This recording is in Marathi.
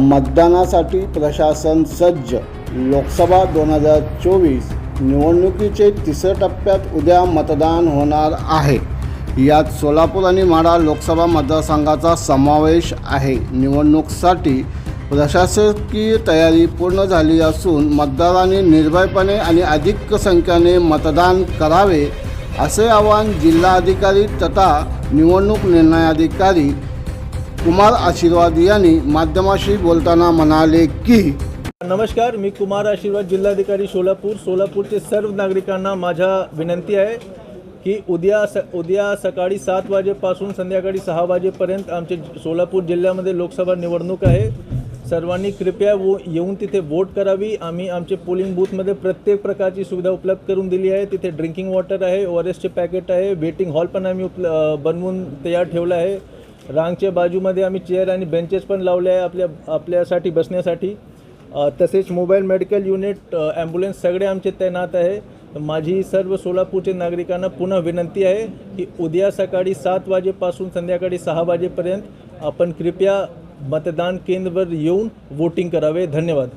मतदानासाठी प्रशासन सज्ज. लोकसभा दोन हजार चोवीस निवडणुकीचे तिसऱ्या टप्प्यात उद्या मतदान होणार आहे. यात सोलापूर आणि माढा लोकसभा मतदारसंघाचा समावेश आहे. निवडणुकीसाठी प्रशासकीय तयारी पूर्ण झाली असून मतदारांनी निर्भयपणे आणि अधिक संख्येने मतदान करावे असे आवाहन जिल्हाधिकारी तथा निवडणूक निर्णयाधिकारी कुमार आशीर्वाद यांनी माध्यमाशी बोलताना म्हणाले की नमस्कार मी कुमार आशीर्वाद जिल्हाधिकारी सोलापूर. सोलापूरचे सर्व नागरिकांना माझ्या विनंती आहे की उद्या स उद्या सकाळी सात वाजेपासून संध्याकाळी सहा वाजेपर्यंत आमचे सोलापूर जिल्ह्यामध्ये लोकसभा निवडणूक आहे. सर्वांनी कृपया वो येऊन तिथे वोट करावी. आम्ही आमचे पोलिंग बूथमध्ये प्रत्येक प्रकारची सुविधा उपलब्ध करून दिली आहे. तिथे ड्रिंकिंग वॉटर आहे ओ आर एसचे पॅकेट आहे वेटिंग हॉल पण आम्ही उपल बनवून तयार ठेवलं आहे. रांगच्या बाजूमध्ये आम्ही चेअर आणि बेंचेस पण लावले आहे आपल्या आपल्यासाठी बसण्यासाठी. तसेच मोबाईल मेडिकल युनिट ॲम्ब्युलन्स सगळे आमचे तैनात आहे. माझी सर्व सोलापूरचे नागरिकांना पुन्हा विनंती आहे की उद्या सकाळी सात वाजेपासून संध्याकाळी सहा वाजेपर्यंत आपण कृपया मतदान केंद्रवर येऊन वोटिंग करावे. धन्यवाद.